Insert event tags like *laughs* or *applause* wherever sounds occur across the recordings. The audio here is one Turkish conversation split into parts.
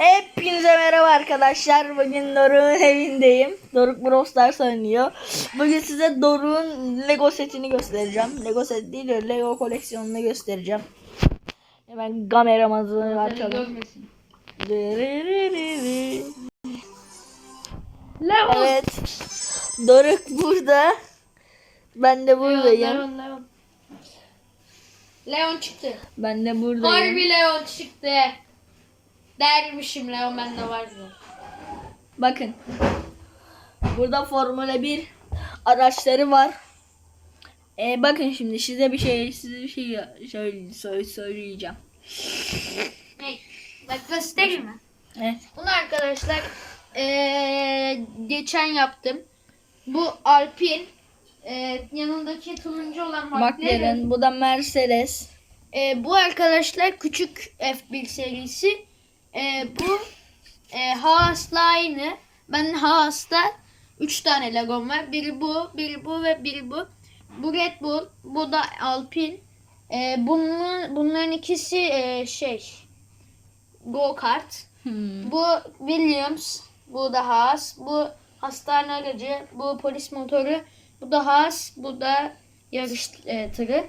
Hepinize merhaba arkadaşlar. Bugün Doruk'un evindeyim. Doruk Brawl Stars oynuyor. Bugün size Doruk'un Lego setini göstereceğim. Lego set değil de Lego koleksiyonunu göstereceğim. Hemen kameramızı açalım. Leon. Evet. Doruk burada. Ben de buradayım. Leon, Leon. Leon çıktı. Ben de buradayım. Harbi Leon çıktı. Dermişim Leon bende vardı. Bakın. Burada Formula 1 araçları var. Ee, bakın şimdi size bir şey size bir şey söyle, söyle- söyleyeceğim. Ne? Bak göstereyim mi? Evet. Bunu arkadaşlar eee, geçen yaptım. Bu Alpin eee, yanındaki turuncu olan McLaren. Bu da Mercedes. Eee, bu arkadaşlar küçük F1 serisi. Eee, bu eee Haas'la aynı. Ben Haas'ta 3 tane Legom var. Biri bu, biri bu ve biri bu. Bu Red Bull, bu da Alpine. Eee bunun, bunların ikisi eee, şey go kart. Hmm. Bu Williams, bu da Haas, bu hastane aracı, bu polis motoru, bu da Haas, bu da yarış e, tırı.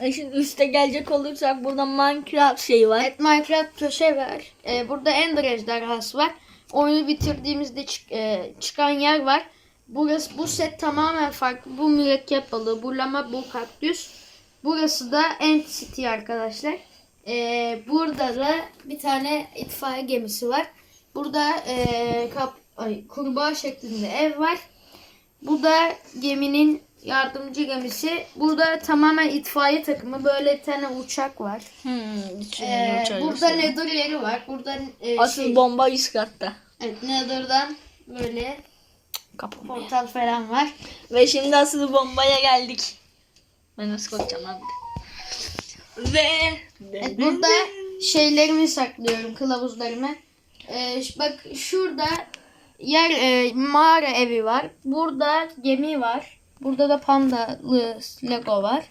E şimdi üste gelecek olursak burada Minecraft şeyi var. Evet Minecraft köşe var. E, burada Ender ejderhası var. Oyunu bitirdiğimizde çık- e, çıkan yer var. Burası bu set tamamen farklı. Bu mürekkep balığı, bu lama, bu kaktüs. Burası da Ant City arkadaşlar. E, burada da bir tane itfaiye gemisi var. Burada e, kap, ay, kurbağa şeklinde ev var. Bu da geminin yardımcı gemisi. Burada tamamen itfaiye takımı. Böyle bir tane uçak var. Hmm, Ee, burada nether yeri var. Burada e, Asıl şey, bomba üst katta. evet, nether'dan böyle Kapı. portal falan var. Ve şimdi asıl bombaya geldik. Ben nasıl korkacağım abi. Ve Evet, burada şeylerimi saklıyorum, kılavuzlarımı. Ee, bak şurada yer e, mağara evi var. Burada gemi var. Burada da pandalı Lego var.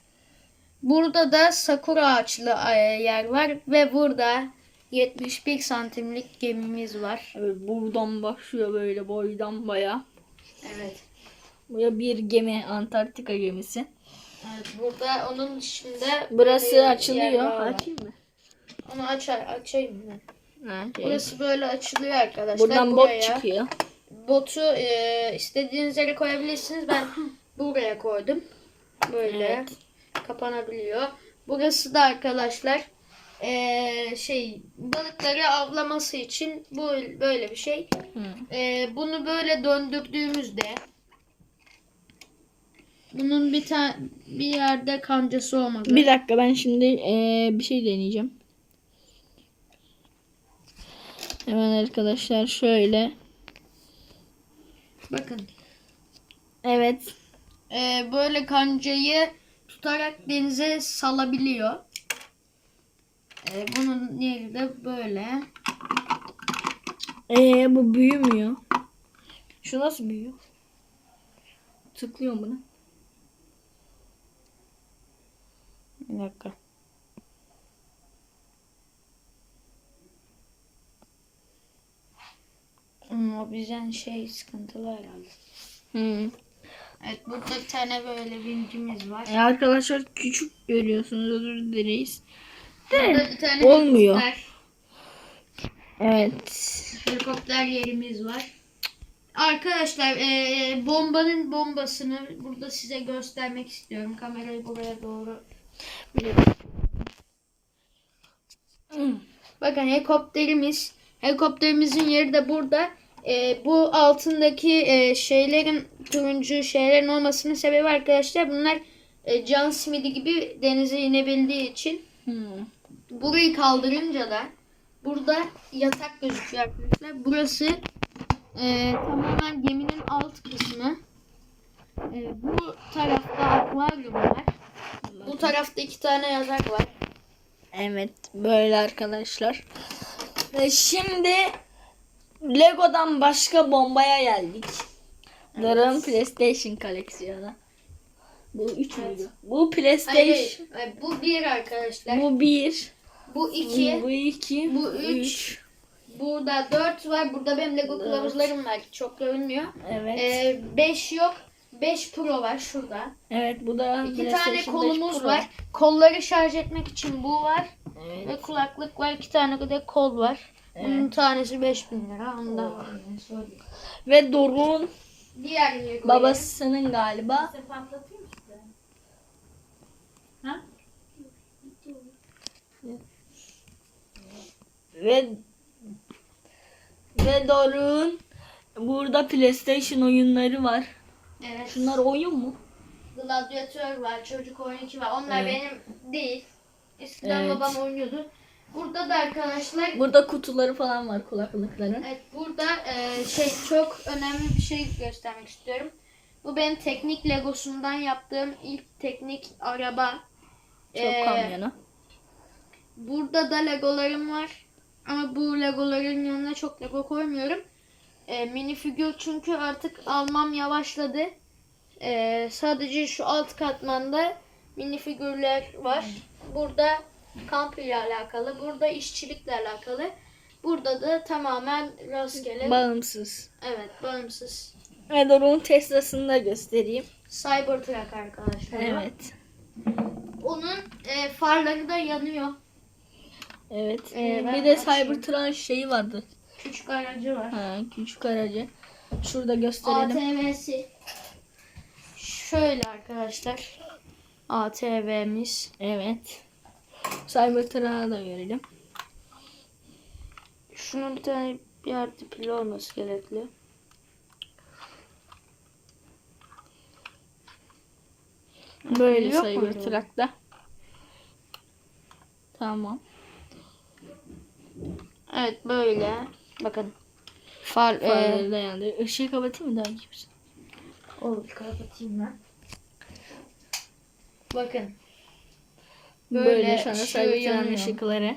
Burada da sakura ağaçlı e, yer var ve burada 71 santimlik gemimiz var. Evet, buradan başlıyor böyle boydan baya. Evet. Buraya bir gemi Antarktika gemisi. Evet, burada onun dışında Burası açılıyor. Açayım mı? Onu açar, açayım ben. Ha, şey. Burası böyle açılıyor arkadaşlar. Buradan Buraya bot çıkıyor. Botu e, istediğiniz yere koyabilirsiniz. Ben *laughs* buraya koydum. Böyle Evet. kapanabiliyor. Burası da arkadaşlar e, şey balıkları avlaması için bu böyle bir şey. Hı. E, bunu böyle döndürdüğümüzde bunun bir tane bir yerde kancası olmalı. Bir dakika ben şimdi eee, bir şey deneyeceğim. Hemen arkadaşlar şöyle. Bakın. Evet. Ee, böyle kancayı tutarak denize salabiliyor. Ee, bunun yeri de böyle. Eee bu büyümüyor. Şu nasıl büyüyor? Tıklıyorum buna. Bir dakika. Hmm, o bizden şey sıkıntılı herhalde. Hı. Evet burada bir tane böyle vincimiz var. E arkadaşlar küçük görüyorsunuz özür dileriz. Burada bir tane olmuyor. helikopter, Evet. helikopter yerimiz var. Arkadaşlar eee, bombanın bombasını burada size göstermek istiyorum. Kamerayı buraya doğru Bakın helikopterimiz, helikopterimizin yeri de burada. Ee, bu altındaki e, şeylerin turuncu şeylerin olmasının sebebi arkadaşlar bunlar e, can simidi gibi denize inebildiği için Hı. burayı kaldırınca da burada yatak gözüküyor arkadaşlar. Burası e, tamamen geminin alt kısmı. E, bu tarafta akvaryum var. Bu tarafta iki tane yatak var. Evet böyle arkadaşlar. Ve şimdi Lego'dan başka bombaya geldik. Doruk'un PlayStation koleksiyonu. Bu üç müydü? Bu PlayStation. Hayır, hayır. Bu bir arkadaşlar. Bu, Bu bir. iki. Bu iki. Bu üç. Burada 4 var. Burada benim Lego kılavuzlarım var. Çok görünmüyor. Evet. 5 yok. 5 Pro var şurada. evet bu da İki tane kolumuz 5 Pro. var. Kolları şarj etmek için bu var. Evet. Ve kulaklık var. İki tane de kol var. Bunun Evet. tanesi 5000 lira. Onu da söyleyeyim. Ve Doruk'un Diğer Lego'yu. babasının galiba. Size patlatayım size. Ve ve Doruk'un burada PlayStation oyunları var. Evet. Şunlar oyun mu? Gladyatör var, çocuk oyunu 2 var. Onlar Evet. benim değil. Eskiden Evet. babam oynuyordu. Burada da arkadaşlar Burada kutuları falan var kulaklıkların. Evet burada e, şey çok önemli bir şey göstermek istiyorum. Bu benim teknik legosundan yaptığım ilk teknik araba. Çok E, kamyonu. Burada da legolarım var. Ama bu legoların yanına çok lego koymuyorum. E, mini figür çünkü artık almam yavaşladı. E, sadece şu alt katmanda mini figürler var. Burada kamp ile alakalı. Burada işçilikle alakalı. Burada da tamamen rastgele. Bağımsız. evet bağımsız. Ve Doruk'un Tesla'sını da göstereyim. Cybertruck arkadaşlar. Evet. Onun e, farları da yanıyor. Evet. Ee, bir de açayım. Cybertruck'ın şeyi vardı. Küçük aracı var. Ha, küçük aracı. Şurada gösterelim. ATV'si. Şöyle arkadaşlar. ATV'miz. Evet. Cybertruck'ı da görelim. Şunun bir tane bir artı pili olması gerekli. Böyle? Cybertruck'ta. Tamam. Evet böyle. Bakın. Far, e, Farları da yandı. Işığı kapatayım mı daha iyi olur kapatayım ben. Bakın. Böyle, Böyle Cybertruck'ın yanıyor. ışıkları.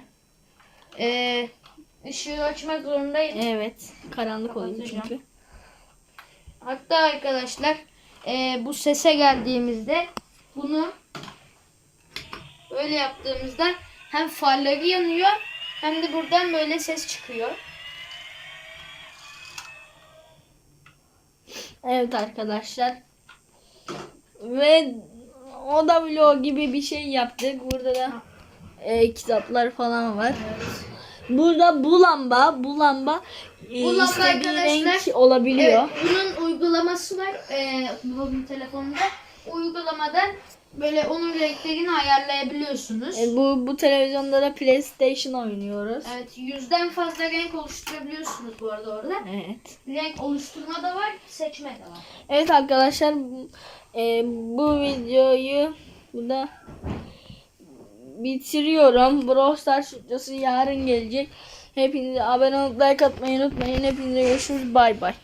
E, ışığı açmak zorundayım. Evet. Karanlık oluyor çünkü. Hatta arkadaşlar e, bu sese geldiğimizde bunu böyle yaptığımızda hem farları yanıyor hem de buradan böyle ses çıkıyor. Evet arkadaşlar. Ve o da vlog gibi bir şey yaptık. Burada da e, kitaplar falan var. Burada bu lamba, bu lamba, e, Bu lamba istediği arkadaşlar, renk olabiliyor. Evet, bunun uygulaması var e, mobil telefonda. Uygulamadan böyle onun renklerini ayarlayabiliyorsunuz. E, bu bu televizyonda da PlayStation oynuyoruz. Evet, yüzden fazla renk oluşturabiliyorsunuz bu arada orada. Evet. Renk oluşturma da var, seçme de var. Evet arkadaşlar bu- e, bu videoyu burada bitiriyorum. Brawl Stars videosu yarın gelecek. Hepinize abone olup like atmayı unutmayın. Hepinize görüşürüz. Bay bay.